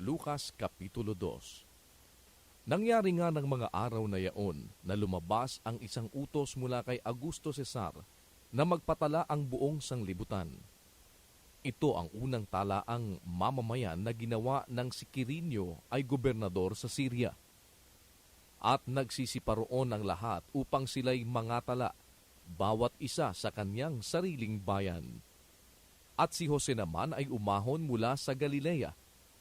Lucas Kapitulo 2 Nangyari nga ng mga araw na yaon na lumabas ang isang utos mula kay Augusto Cesar na magpatala ang buong sanglibutan. Ito ang unang talaang mamamayan na ginawa ng si Quirino ay gobernador sa Syria. At nagsisiparoon ang lahat upang sila'y mangatala, bawat isa sa kanyang sariling bayan. At si Jose naman ay umahon mula sa Galilea,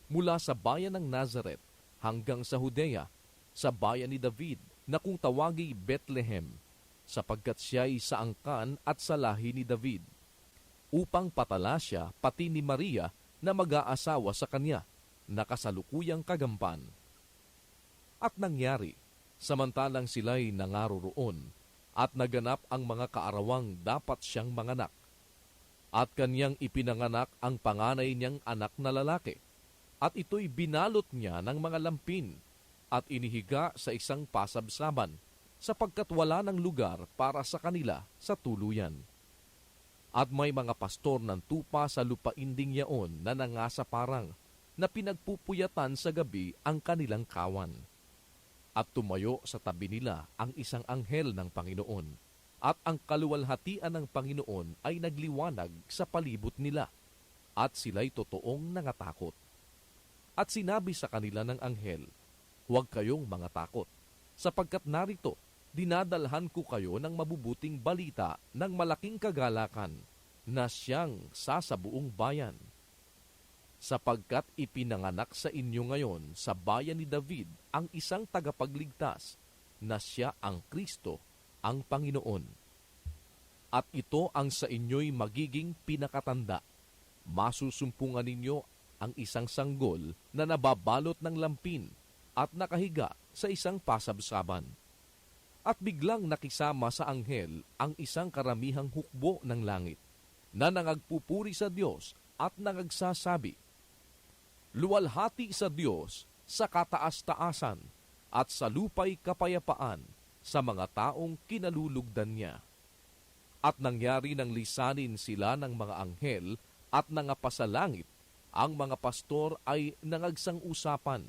mula sa bayan ng Nazareth hanggang sa Judea, sa bayan ni David na kung tawagi Bethlehem, sapagkat siya'y sa angkan at sa lahi ni David, upang patala siya pati ni Maria na mag-aasawa sa kanya, na kasalukuyang kagampan. At nangyari, samantalang sila'y nangaroroon, at naganap ang mga kaarawang dapat siyang manganak. At kanyang ipinanganak ang panganay niyang anak na lalaki, at ito'y binalot niya ng mga lampin, at inihiga sa isang pasabsaban, sapagkat wala ng lugar para sa kanila sa tuluyan. At may mga pastor ng tupa sa lupainding yaon na nangasa parang na pinagpupuyatan sa gabi ang kanilang kawan. At tumayo sa tabi nila ang isang anghel ng Panginoon, at ang kaluwalhatian ng Panginoon ay nagliwanag sa palibot nila, at sila'y totoong nangatakot. At sinabi sa kanila ng anghel, Huwag kayong mga takot, sapagkat narito, dinadalhan ko kayo ng mabubuting balita ng malaking kagalakan na siyang sasabuong bayan. Sapagkat ipinanganak sa inyo ngayon sa bayan ni David ang isang tagapagligtas na siya ang Kristo, ang Panginoon. At ito ang sa inyo'y magiging pinakatanda. Masusumpungan ninyo ang isang sanggol na nababalot ng lampin at nakahiga sa isang pasabsaban. At biglang nakisama sa anghel ang isang karamihang hukbo ng langit na nangagpupuri sa Diyos at nangagsasabi, Luwalhati sa Diyos sa kataas-taasan at sa lupay kapayapaan sa mga taong kinalulugdan niya. At nangyari ng lisanin sila ng mga anghel at nangapasalangit, ang mga pastor ay nangagsang usapan.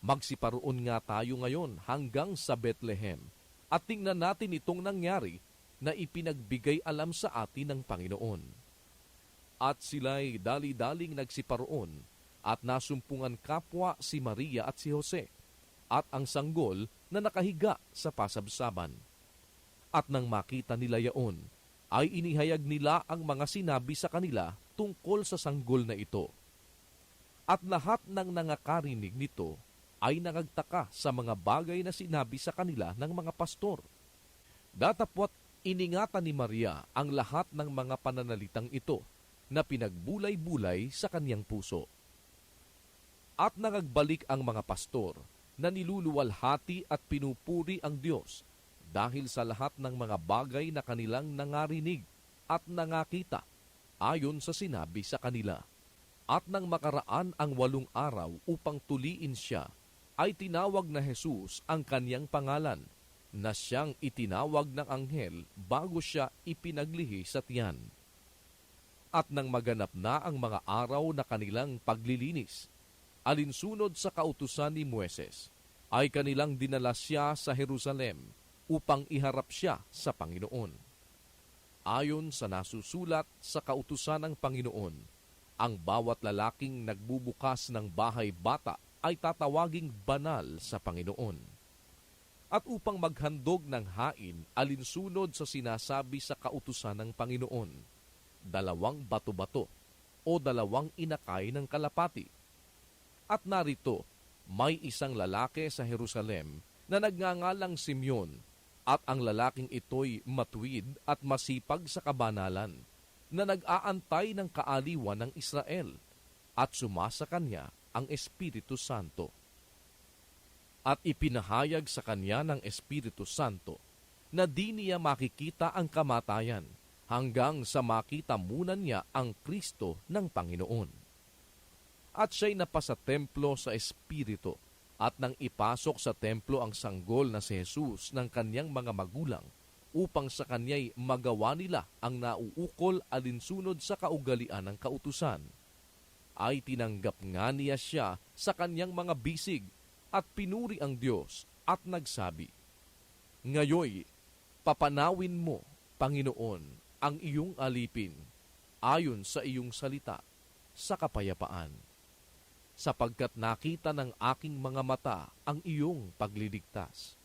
Magsiparoon nga tayo ngayon hanggang sa Bethlehem at tingnan natin itong nangyari na ipinagbigay alam sa atin ng Panginoon. At sila'y dali-daling nagsiparoon at nasumpungan kapwa si Maria at si Jose at ang sanggol na nakahiga sa pasabsaban. At nang makita nila yaon, ay inihayag nila ang mga sinabi sa kanila tungkol sa sanggol na ito. At lahat ng nangakarinig nito ay nangagtaka sa mga bagay na sinabi sa kanila ng mga pastor. Datapwat iningatan ni Maria ang lahat ng mga pananalitang ito na pinagbulay-bulay sa kanyang puso. At nangagbalik ang mga pastor na niluluwalhati at pinupuri ang Diyos dahil sa lahat ng mga bagay na kanilang nangarinig at nangakita ayon sa sinabi sa kanila. At nang makaraan ang walong araw upang tuliin siya, ay tinawag na Jesus ang kanyang pangalan na siyang itinawag ng anghel bago siya ipinaglihi sa tiyan. At nang maganap na ang mga araw na kanilang paglilinis, alinsunod sa kautusan ni Mueses, ay kanilang dinala siya sa Jerusalem upang iharap siya sa Panginoon. Ayon sa nasusulat sa kautusan ng Panginoon, ang bawat lalaking nagbubukas ng bahay bata ay tatawaging banal sa Panginoon. At upang maghandog ng hain alinsunod sa sinasabi sa kautusan ng Panginoon, dalawang bato-bato o dalawang inakay ng kalapati. At narito, may isang lalaki sa Jerusalem na nagngangalang Simeon at ang lalaking ito'y matuwid at masipag sa kabanalan na nag-aantay ng kaaliwan ng Israel at sumasa kanya ang Espiritu Santo. At ipinahayag sa kanya ng Espiritu Santo na di niya makikita ang kamatayan hanggang sa makita muna niya ang Kristo ng Panginoon. At siya'y napasa templo sa Espiritu at nang ipasok sa templo ang sanggol na si Jesus ng kanyang mga magulang upang sa kanya'y magawa nila ang nauukol alinsunod sa kaugalian ng kautusan. ay tinanggap nga niya siya sa kanyang mga bisig at pinuri ang Diyos at nagsabi, Ngayoy, papanawin mo, Panginoon, ang iyong alipin ayon sa iyong salita sa kapayapaan. Sapagkat nakita ng aking mga mata ang iyong pagliligtas,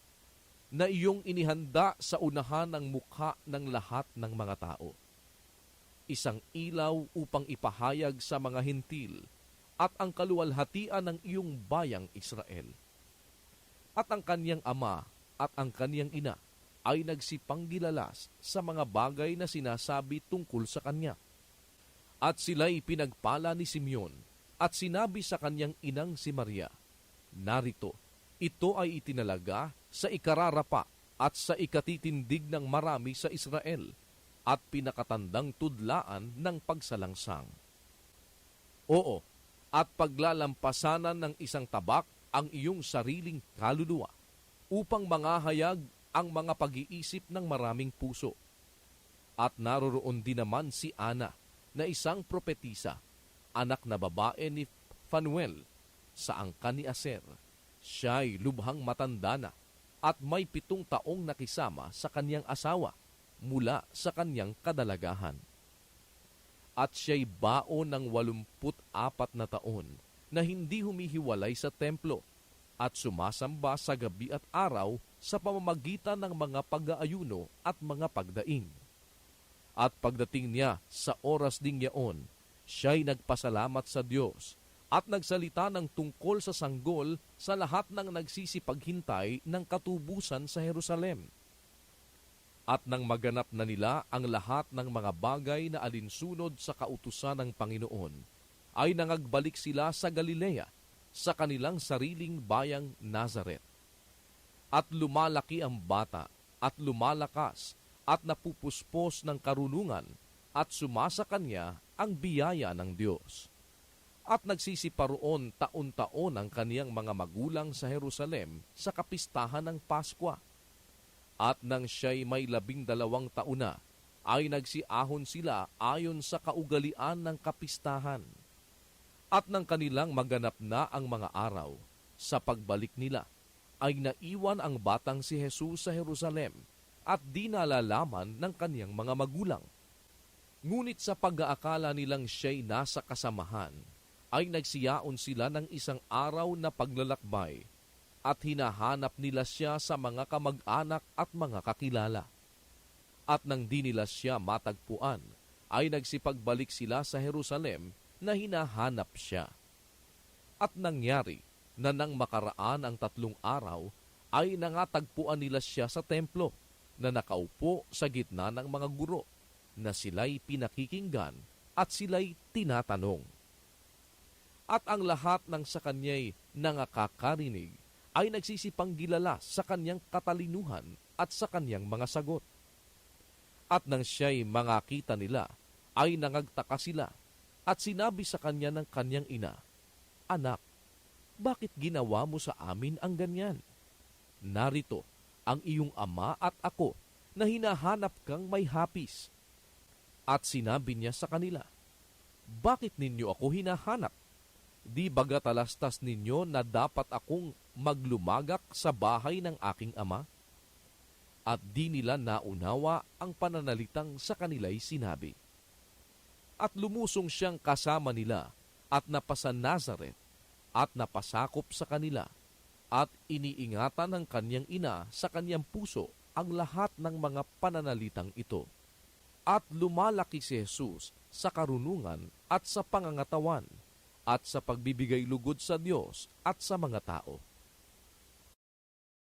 na iyong inihanda sa unahan ng mukha ng lahat ng mga tao. Isang ilaw upang ipahayag sa mga hintil at ang kaluwalhatian ng iyong bayang Israel. At ang kaniyang ama at ang kaniyang ina ay nagsipanggilalas sa mga bagay na sinasabi tungkol sa kanya. At sila'y pinagpala ni Simeon at sinabi sa kanyang inang si Maria, Narito, ito ay itinalaga sa ikararapa at sa ikatitindig ng marami sa Israel at pinakatandang tudlaan ng pagsalangsang. Oo, at paglalampasanan ng isang tabak ang iyong sariling kaluluwa upang mangahayag ang mga pag-iisip ng maraming puso. At naroroon din naman si Ana na isang propetisa, anak na babae ni Fanuel sa angka ni Aser. Siya'y lubhang matanda na at may pitong taong nakisama sa kanyang asawa mula sa kanyang kadalagahan. At siya'y baon ng walumput apat na taon na hindi humihiwalay sa templo at sumasamba sa gabi at araw sa pamamagitan ng mga pag-aayuno at mga pagdaing. At pagdating niya sa oras ding yaon, siya'y nagpasalamat sa Diyos at nagsalita ng tungkol sa sanggol sa lahat ng nagsisipaghintay ng katubusan sa Jerusalem. At nang maganap na nila ang lahat ng mga bagay na alinsunod sa kautusan ng Panginoon, ay nangagbalik sila sa Galilea, sa kanilang sariling bayang Nazaret. At lumalaki ang bata at lumalakas at napupuspos ng karunungan at sumasa kanya ang biyaya ng Diyos. At nagsisiparoon taon-taon ang kaniyang mga magulang sa Jerusalem sa kapistahan ng Paskwa. At nang siya'y may labing dalawang taon na, ay nagsiahon sila ayon sa kaugalian ng kapistahan at nang kanilang maganap na ang mga araw, sa pagbalik nila, ay naiwan ang batang si Jesus sa Jerusalem at di nalalaman ng kaniyang mga magulang. Ngunit sa pag-aakala nilang siya'y nasa kasamahan, ay nagsiyaon sila ng isang araw na paglalakbay at hinahanap nila siya sa mga kamag-anak at mga kakilala. At nang di nila siya matagpuan, ay nagsipagbalik sila sa Jerusalem na hinahanap siya. At nangyari na nang makaraan ang tatlong araw, ay nangatagpuan nila siya sa templo na nakaupo sa gitna ng mga guro na sila'y pinakikinggan at sila'y tinatanong. At ang lahat ng sa kanya'y nangakakarinig ay nagsisipang-gilala sa kanyang katalinuhan at sa kanyang mga sagot. At nang siya'y mangakita nila, ay nangagtaka sila at sinabi sa kanya ng kanyang ina, Anak, bakit ginawa mo sa amin ang ganyan? Narito ang iyong ama at ako na hinahanap kang may hapis. At sinabi niya sa kanila, Bakit ninyo ako hinahanap? Di baga talastas ninyo na dapat akong maglumagak sa bahay ng aking ama? At di nila naunawa ang pananalitang sa kanila'y sinabi at lumusong siyang kasama nila at napasa Nazareth at napasakop sa kanila at iniingatan ng kanyang ina sa kanyang puso ang lahat ng mga pananalitang ito. At lumalaki si Jesus sa karunungan at sa pangangatawan at sa pagbibigay lugod sa Diyos at sa mga tao